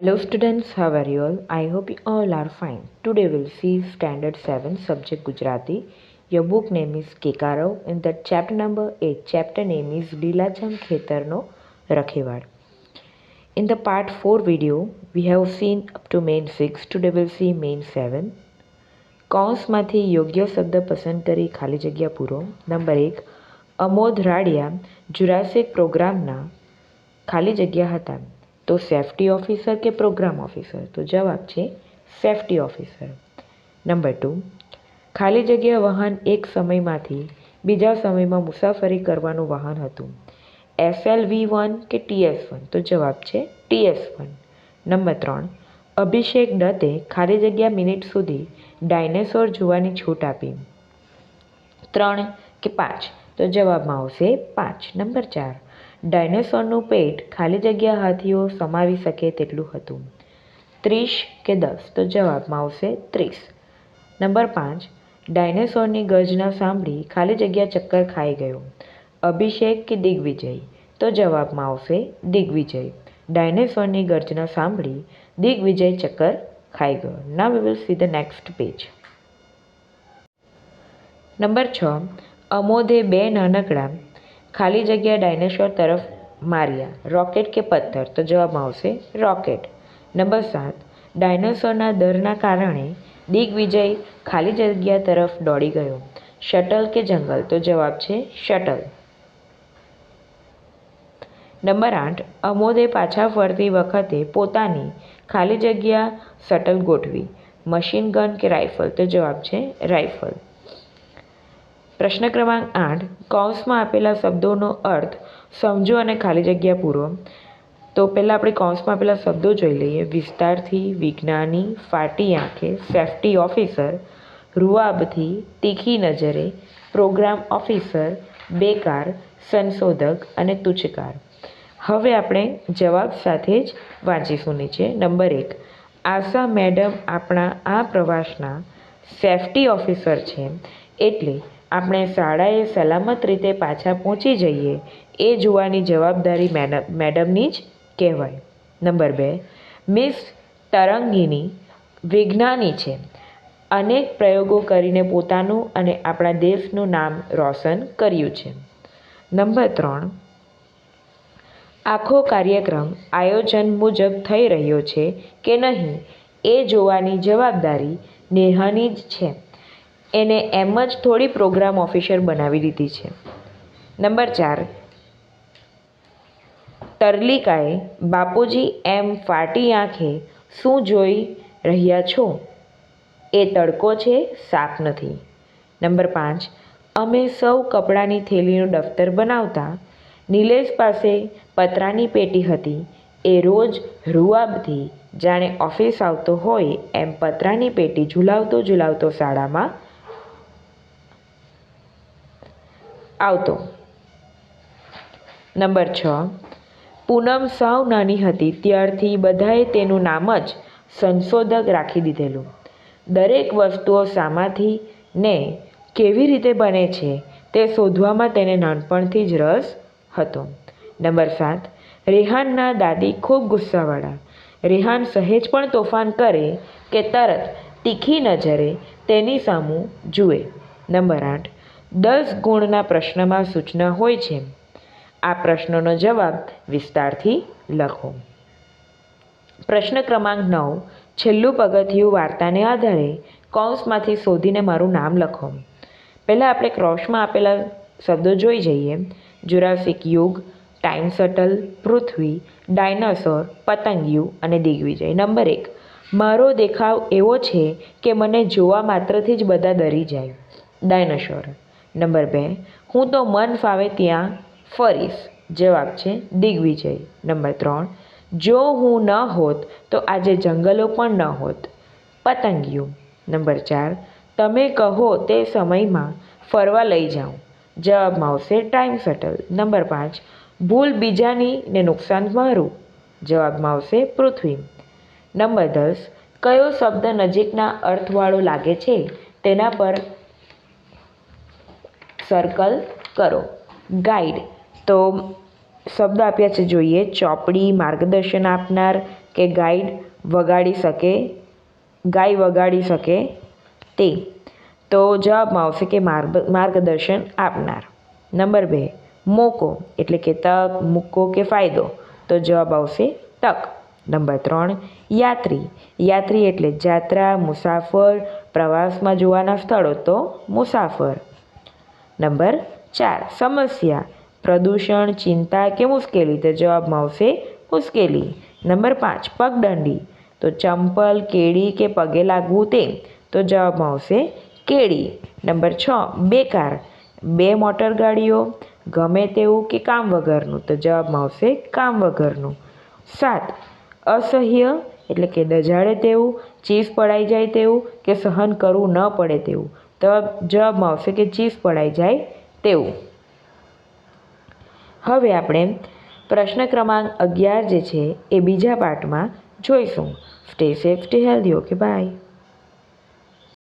Hello students, how are you all? I hope you all are fine. Today we'll see standard 7 subject Gujarati. Your book name is Kekaro and that chapter number 8 chapter name is Lilacham Khetarno Rakhewad. In the part 4 video we have seen up to main 6. Today we'll see main 7. કૌંસમાંથી યોગ્ય શબ્દ પસંદ કરી ખાલી જગ્યા પૂરો number એક Amod Radiya Jurassic પ્રોગ્રામના ખાલી જગ્યા હતા તો સેફ્ટી ઓફિસર કે પ્રોગ્રામ ઓફિસર તો જવાબ છે સેફ્ટી ઓફિસર નંબર ટુ ખાલી જગ્યા વાહન એક સમયમાંથી બીજા સમયમાં મુસાફરી કરવાનું વાહન હતું. એસએલ વી વન કે ટીએસ વન તો જવાબ છે ટીએસ વન નંબર ત્રણ, અભિષેક દત્તે ખાલી જગ્યા મિનિટ સુધી ડાયનેસોર જોવાની છૂટ આપી. ત્રણ કે પાંચ? તો જવાબમાં આવશે પાંચ. નંબર ચાર ડાયનેસોરનું પેટ ખાલી જગ્યા હાથીઓ સમાવી શકે તેટલું હતું. ત્રીસ કે દસ? તો જવાબમાં આવશે ત્રીસ. નંબર પાંચ. ડાયનેસોરની ગર્જના સાંભળી ખાલી જગ્યા ચક્કર ખાઈ ગયો. અભિષેક કે દિગ્વિજય? તો જવાબમાં આવશે દિગ્વિજય. ડાયનેસોરની ગર્જના સાંભળી દિગ્વિજય ચક્કર ખાઈ ગયો. ના we will see the next page number છ. અમોદે બે નાનકડા ખાલી જગ્યા ડાયનેસોર તરફ માર્યા. રોકેટ કે પથ્થર? તો જવાબમાં આવશે રોકેટ. નંબર સાત. ડાયનોસોરના દરના કારણે દિગ્વિજય ખાલી જગ્યા તરફ દોડી ગયો. શટલ કે જંગલ? તો જવાબ છે શટલ. નંબર આઠ. અમોદે પાછા ફરતી વખતે પોતાની ખાલી જગ્યા શટલ ગોઠવી. મશીન ગન કે રાઇફલ? તો જવાબ છે રાઇફલ. પ્રશ્ન ક્રમાંક આઠ, કૌંસમાં આપેલા શબ્દોનો અર્થ સમજો અને ખાલી જગ્યા પૂરો. તો પહેલાં આપણે કૌંસમાં આપેલા શબ્દો જોઈ લઈએ. વિસ્તારથી વિજ્ઞાની, ફાટી આંખે, સેફ્ટી ઓફિસર, રૂઆબથી તીખી નજરે, પ્રોગ્રામ ઓફિસર, બેકાર, સંશોધક અને તુચ્છકાર. હવે આપણે જવાબ સાથે જ વાંચીશું નીચે. નંબર એક, આશા મેડમ આપણા આ પ્રવાસના સેફ્ટી ઓફિસર છે. એટલે આપણે શાળાએ સલામત રીતે પાછા પહોંચી જઈએ, એ જોવાની જવાબદારી મેડમની જ કહેવાય. નંબર બે, મિસ તરંગીની વિજ્ઞાની છે. અનેક પ્રયોગો કરીને પોતાનું અને આપણા દેશનું નામ રોશન કર્યું છે. નંબર ત્રણ, આખો કાર્યક્રમ આયોજન મુજબ થઈ રહ્યો છે કે નહીં, એ જોવાની જવાબદારી નેહાની જ છે. એને એમ જ થોડી પ્રોગ્રામ ઓફિસર બનાવી દીધી છે. નંબર ચાર. તરલિકાએ, બાપુજી, એમ ફાટી આંખે શું જોઈ રહ્યા છો? એ તડકો છે સાપ નથી. નંબર પાંચ. અમે સૌ કપડાની થેલીનું દફતર બનાવતા, નિલેશ પાસે પતરાની પેટી હતી. એ રોજ રૂઆબથી જાણે ઓફિસ આવતો હોય, એમ પતરાની પેટી ઝુલાવતો ઝુલાવતો શાળામાં આવતો. નંબર છ. પૂનમ સાવ નાની હતી, ત્યારથી બધાએ તેનું નામ જ સંશોધક રાખી દીધેલું. દરેક વસ્તુઓ શામાંથી ને કેવી રીતે બને છે તે શોધવામાં તેને નાનપણથી જ રસ હતો. નંબર સાત. રેહાનના દાદી ખૂબ ગુસ્સાવાળા. રેહાન સહેજ પણ તોફાન કરે કે તરત તીખી નજરે તેની સામું જુએ. નંબર આઠ. દસ ગુણના પ્રશ્નમાં સૂચના હોય છે. આ પ્રશ્નોનો જવાબ વિસ્તારથી લખો. પ્રશ્ન ક્રમાંક નવ, છેલ્લું પગથિયું વાર્તાને આધારે કૌંસમાંથી શોધીને મારું નામ લખો. પહેલાં આપણે ક્રોસમાં આપેલા શબ્દો જોઈ જઈએ. જુરાસિક યુગ, ટાઈમ શટલ, પૃથ્વી, ડાયનાસોર, પતંગિયું અને દિગ્વિજય. નંબર એક, મારો દેખાવ એવો છે કે મને જોવા માત્રથી જ બધા ડરી જાય. ડાયનાસોર. નંબર બે, હું તો મન ફાવે ત્યાં ફરીશ. જવાબ છે દિગ્વિજય. નંબર ત્રણ, જો હું ન હોત તો આજે જંગલો પણ ન હોત. પતંગિયું. નંબર ચાર, તમે કહો તે સમયમાં ફરવા લઈ જાઉં. જવાબમાં આવશે ટાઈમ શટલ. નંબર પાંચ, ભૂલ બીજાની ને નુકસાન મારું. જવાબમાં આવશે પૃથ્વી. નંબર દસ, કયો શબ્દ નજીકના અર્થવાળો લાગે છે? તેના પર સર્કલ કરો. ગાઈડ તો શબ્દ આપ્યા છે જોઈએ. ચોપડી, માર્ગદર્શન આપનાર કે ગાઈડ વગાડી શકે, ગાય વગાડી શકે તે. તો જવાબમાં આવશે કે માર્ગ, માર્ગદર્શન આપનાર. નંબર બે, મોકો એટલે કે તક, મૂકો કે ફાયદો? તો જવાબ આવશે તક. નંબર ત્રણ, યાત્રી. યાત્રી એટલે જાત્રા, મુસાફર, પ્રવાસમાં જોવાના સ્થળો તો મુસાફર. નંબર ચાર, સમસ્યા. પ્રદૂષણ, ચિંતા કે મુશ્કેલી? તો જવાબમાં આવશે મુશ્કેલી. નંબર પાંચ, પગદંડી. તો ચંપલ કેળી કે પગે લાગવું તે? તો જવાબમાં આવશે કેળી નંબર છ, બેકાર. બે મોટર ગાડીઓ, ગમે તેવું કે કામ વગરનું? તો જવાબમાં આવશે કામ વગરનું. સાત, અસહ્ય એટલે કે દજાડે તેવું, ચીસ પડાઈ જાય તેવું કે સહન કરવું ન પડે તેવું? તો જવાબમાં આવશે કે ચીસ પડાઈ જાય તેવું. હવે આપણે પ્રશ્ન ક્રમાંક અગિયાર જે છે એ બીજા પાઠમાં જોઈશું. Stay safe stay healthy okay bye